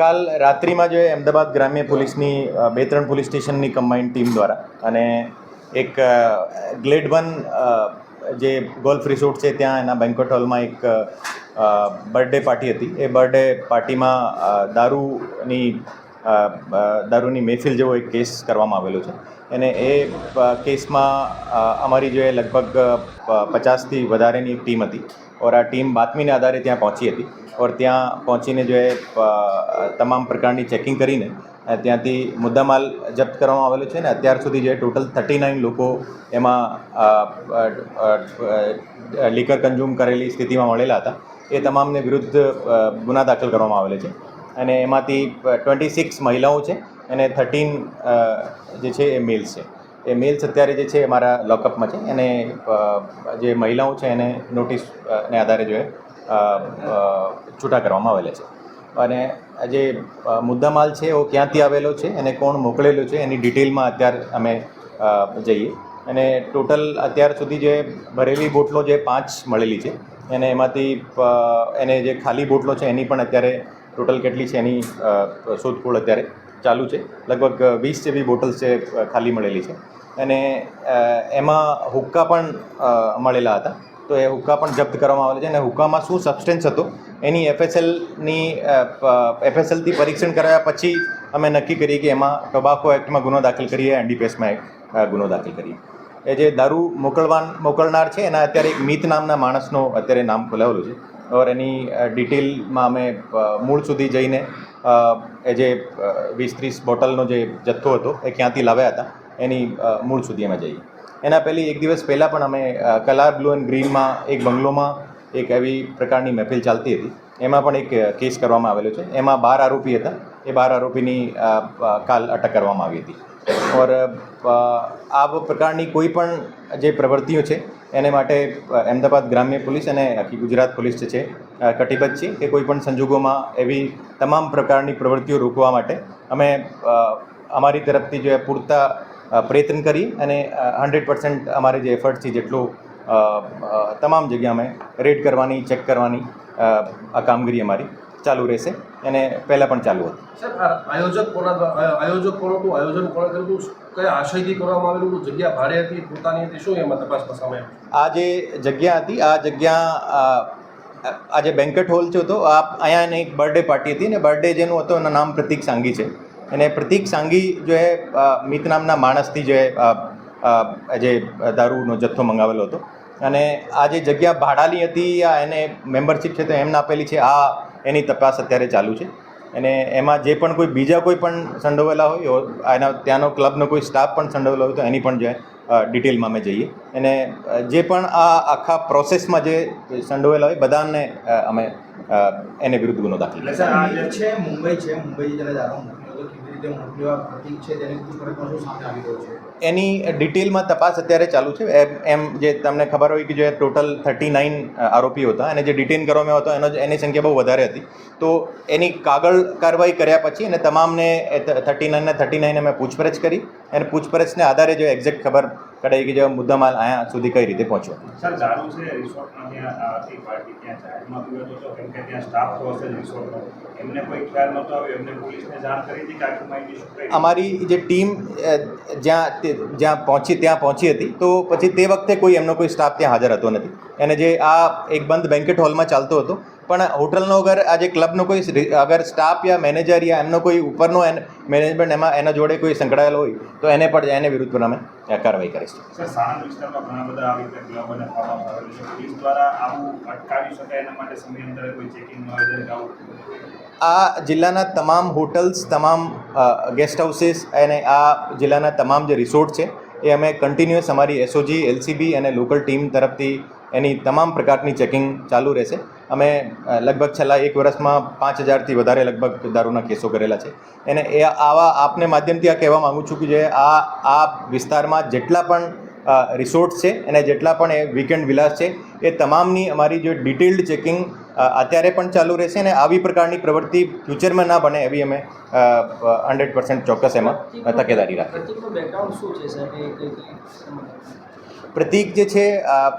કાલ રાત્રિમાં જે અમદાવાદ ગ્રામ્ય પોલીસની બે ત્રણ પોલીસ સ્ટેશનની કમ્બાઇન્ડ ટીમ દ્વારા અને એક ગ્લેડ વન જે ગોલ્ફ રિસોર્ટ છે, ત્યાં એના બેન્કોટ હોલમાં એક બર્થડે પાર્ટી હતી. એ બર્થડે પાર્ટીમાં દારૂની દારૂની મહેફિલ જેવો એક કેસ કરવામાં આવેલો છે. અને એ કેસમાં અમારી જે લગભગ પચાસથી વધારેની ટીમ હતી. ઓર આ ટીમ બાતમીને આધારે ત્યાં પહોંચી હતી. ઓર ત્યાં પહોંચીને જો એ તમામ પ્રકારની ચેકિંગ કરીને ત્યાંથી મુદ્દામાલ જપ્ત કરવામાં આવેલો છે ને અત્યાર સુધી જે ટોટલ થર્ટી નાઇન લોકો એમાં લીકર કન્ઝ્યુમ કરેલી સ્થિતિમાં મળેલા હતા. એ તમામને વિરુદ્ધ ગુના દાખલ કરવામાં આવેલા છે. અને એમાંથી ટ્વેન્ટી સિક્સ મહિલાઓ છે અને થર્ટીન જે છે એ મેલ્સ છે. એ મેલ્સ અત્યારે જે છે અમારા લોકઅપમાં છે. અને જે મહિલાઓ છે એને નોટિસ ને આધારે જો છૂટા કરવામાં આવેલા છે. અને જે મુદ્દામાલ છે એ ક્યાંથી આવેલો છે અને કોણ મોકલેલો છે, એની ડિટેલમાં અત્યારે અમે જઈએ. અને ટોટલ અત્યાર સુધી જે ભરેલી બોટલો જે પાંચ મળેલી છે અને એમાંથી એને જે ખાલી બોટલો છે એની પણ અત્યારે ટોટલ કેટલી છે એની શોધખોળ અત્યારે ચાલુ છે. લગભગ વીસ જેવી બોટલ્સ છે ખાલી મળેલી છે. અને એમાં હુક્કા પણ મળેલા હતા. તો એ હુક્કા પણ જપ્ત કરવામાં આવેલા છે. અને હુક્કામાં શું સબસ્ટેન્સ હતો? એની એફએસએલની એફએસએલથી પરીક્ષણ કરાયા પછી અમે નક્કી કરીએ કે એમાં ટોબાકો એક્ટમાં ગુનો દાખલ કરીએ એનડીપીએસમાં એક ગુનો દાખલ કરીએ. એ જે દારૂ મોકલવાન, મોકલનાર છે, એના અત્યારે એક મિત નામના માણસનો અત્યારે નામ ખોલાવેલું છે. ઓર એની ડિટેલમાં અમે મૂળ સુધી જઈને એ જે વીસ ત્રીસ બોટલનો જે જથ્થો હતો, એ ક્યાંથી લાવ્યા હતા, એની મૂળ સુધી અમે જઈએ. એના પહેલી એક દિવસ પહેલાં પણ અમે કલર બ્લુ એન્ડ ગ્રીનમાં એક બંગલોમાં એક એવી પ્રકારની મહેફિલ ચાલતી હતી. એમાં પણ એક કેસ કરવામાં આવેલો છે. એમાં બાર આરોપી હતા. એ બાર આરોપીની કાલ અટક કરવામાં આવી હતી. ઓર આ પ્રકારની કોઈ પણ જે પ્રવૃત્તિઓ છે એને માટે અમદાવાદ ગ્રામ્ય પોલીસ અને આખી ગુજરાત પોલીસ છે કટિબદ્ધ છે કે કોઈ પણ સંજોગોમાં એવી તમામ પ્રકારની પ્રવૃત્તિઓ રોકવા માટે અમે અમારી તરફથી જે પૂરતા પ્રયત્ન કરી અને હંડ્રેડ પર્સન્ટ અમારે જે એફર્ટ છે જેટલું તમામ જગ્યા અમે રેડ કરવાની, ચેક કરવાની આ કામગીરી અમારી ચાલુ રહેશે. અને પહેલાં પણ ચાલુ હતું. સર આયોજક કોના આયોજક કોણ હતું? આયોજન કોણે કર્યું હતું? કયા આશયથી કરવામાં આવેલું હતું? જગ્યા ભાડે હતી પોતાની હતી? શું એમાં તપાસમાં સામે આ જે જગ્યા હતી આ જગ્યા આ જે બેન્કેટ હોલ છે તો આ અહીંયા એને એક બર્થડે પાર્ટી હતી ને બર્થડે જેનું હતો એનું નામ પ્રતિક સાંગી છે. અને પ્રતિક સાંગી જો એ મિત નામના માણસથી જે જે દારૂનો જથ્થો મંગાવેલો હતો અને આ જે જગ્યા ભાડાની હતી, આ એને મેમ્બરશિપ છે તો એમને આપેલી છે, આ એની તપાસ અત્યારે ચાલુ છે. અને એમાં જે પણ કોઈ બીજા કોઈ પણ સંડોવેલા હોય એના ત્યાંનો ક્લબનો કોઈ સ્ટાફ પણ સંડોવેલો હોય તો એની પણ જે ડિટેલમાં અમે જઈએ. અને જે પણ આ આખા પ્રોસેસમાં જે સંડોવેલા હોય, બધાને અમે એને વિરુદ્ધ ગુનો દાખલ છે, મુંબઈ છે, મુંબઈ રીતે મોકલ્યો પ્રતિક છે તેની પૂછપરછમાં શું સામે આવી રહ્યો છે? એની ડિટેલમાં તપાસ અત્યારે ચાલુ છે. એમ જે તમને ખબર હોય કે જે ટોટલ થર્ટી નાઇન આરોપીઓ હતા, અને જે ડિટેન કરવામાં હતો એનો એની સંખ્યા બહુ વધારે હતી. તો એની કાગળ કાર્યવાહી કર્યા પછી અને તમામને થર્ટી નાઇનને થર્ટી નાઇન અમે પૂછપરછ કરી. અને પૂછપરછને આધારે જો એક્ઝેક્ટ ખબર કઢાઈ કે મુદ્દા મુદ્દામાલ અહીંયા સુધી કઈ રીતે પહોંચ્યો સર દારૂ છે રિસોર્ટમાં ત્યાં આ પાર્ટી ત્યાં જાહેરમાં પીવતો હતો કેમ કે ત્યાં સ્ટાફ તો હશે રિસોર્ટનો. એમને કોઈ ખ્યાલ નહોતો આવ્યો એમને પોલીસને જાણ કરી હતી કે આખી માહિતી શું કઈ. અમારી જે ટીમ જ્યાં જ્યાં પહોંચી ત્યાં પહોંચી હતી તો પછી તે વખતે કોઈ એમનો કોઈ સ્ટાફ ત્યાં હાજર હતો નથી. અને જે આ એક બંધ બેન્કેટ હોલમાં ચાલતો હતો પણ હોટલનો અગર આજે ક્લબનો કોઈ અગર સ્ટાફ યા મેનેજર યા એમનો કોઈ ઉપરનો મેનેજમેન્ટ એમાં એના જોડે કોઈ સંકળાયેલો હોય તો એને પણ એને વિરુદ્ધ પણ અમે કાર્યવાહી કરીશું. એના આ જિલ્લાના તમામ હોટલ્સ તમામ ગેસ્ટ હાઉસીસ અને આ જિલ્લાના તમામ જે રિસોર્ટ છે એ અમે કન્ટિન્યુઅસ અમારી એસઓજી એલસીબી અને લોકલ ટીમ તરફથી એની તમામ પ્રકારની ચેકિંગ ચાલુ રહેશે. અમે લગભગ છેલ્લા એક વર્ષમાં પાંચ હજારથી વધારે લગભગ દારૂના કેસો કરેલા છે. એને એ આવા આપને માધ્યમથી આ કહેવા માગું છું કે જે આ આ વિસ્તારમાં જેટલા પણ રિસોર્ટ છે અને જેટલા પણ એ વીકેન્ડ વિલાસ છે એ તમામની અમારી જે ડિટેલ્ડ ચેકિંગ અત્યારે પણ ચાલુ રહેશે અને આવી પ્રકારની પ્રવૃત્તિ ફ્યુચરમાં ના બને એવી અમે હંડ્રેડ પર્સન્ટ ચોક્કસ એમાં તકેદારી રાખીએ. પ્રતીક જે છે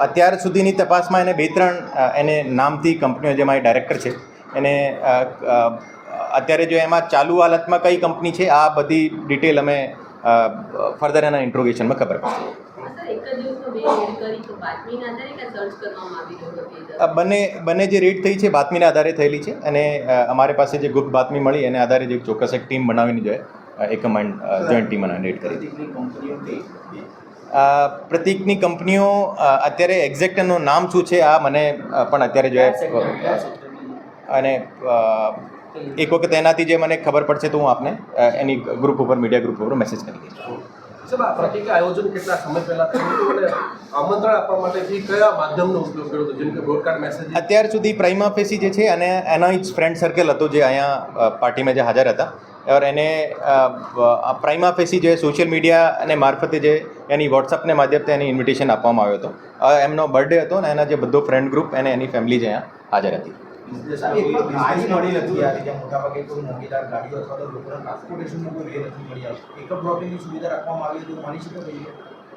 અત્યાર સુધીની તપાસમાં એને બે ત્રણ એને નામથી કંપનીઓ જે મારી ડાયરેક્ટર છે એને અત્યારે જો એમાં ચાલુ હાલતમાં કઈ કંપની છે આ બધી ડિટેલ અમે ફર્ધર એના ઇન્ટ્રોગેશનમાં ખબર પડશે. સર એક જ દિવસમાં બે રેડ કરી તો બાતમીના આધારે કે સર્ચ કરવામાં આવી રહ્યો હતો અ, બંને બંને જે રેડ થઈ છે બાતમીના આધારે થયેલી છે અને અમારી પાસે જે ગુપ્ત બાતમી મળી એને આધારે જે ચોક્કસ એક ટીમ બનાવીને જોઈએ એક કમાન્ડ જોઈન્ટ ટીમ બનાવીને રેડ કરી અ, પ્રતીકની કંપનીઓ અત્યારે એક્ઝેક્ટ એનું નામ શું છે આ મને પણ અત્યારે જોઈએ અને એક વખત એનાથી જે મને ખબર પડશે તો હું આપને એની ગ્રુપ ઉપર મીડિયા ગ્રુપ ઉપર મેસેજ કરી દઈશ. સાહેબ આયોજન કેટલા સમય પહેલા કર્યું આમંત્રણ આપવા માટેથી કયા માધ્યમનો ઉપયોગ કર્યો હતો? જેમ કે બ્રોડકાસ્ટ મેસેજ અત્યાર સુધી પ્રાઇમા ફેસી જે છે અને એના જ ફ્રેન્ડ સર્કલ હતો જે અહીંયા પાર્ટીમાં જે હાજર હતા. ઓર એને પ્રાઇમા ફેસી જે સોશિયલ મીડિયા અને મારફતે જે એની વોટ્સઅપને માધ્યમથી એની ઇન્વિટેશન આપવામાં આવ્યો હતો એમનો બર્થડે હતો ને એના જે બધો ફ્રેન્ડ ગ્રુપ અને એની ફેમિલી જ અહીંયા હાજર હતી ટ્રાન્સપોર્ટેશનનો કોઈ વે નથી મળી આવતો એકઅપ ડ્રોપિંગની સુવિધા રાખવામાં આવી તો માની શકો ભાઈ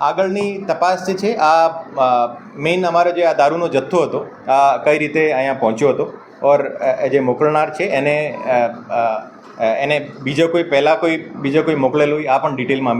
આગળની તપાસ જે છે, આ મેઇન અમારો જે આ દારૂનો જથ્થો હતો, આ કઈ રીતે અહીંયા પહોંચ્યો હતો, ઓર જે મોકલનાર છે, એને એને બીજો કોઈ, પહેલાં કોઈ, બીજો કોઈ મોકલેલું, આ પણ ડિટેલમાં અમે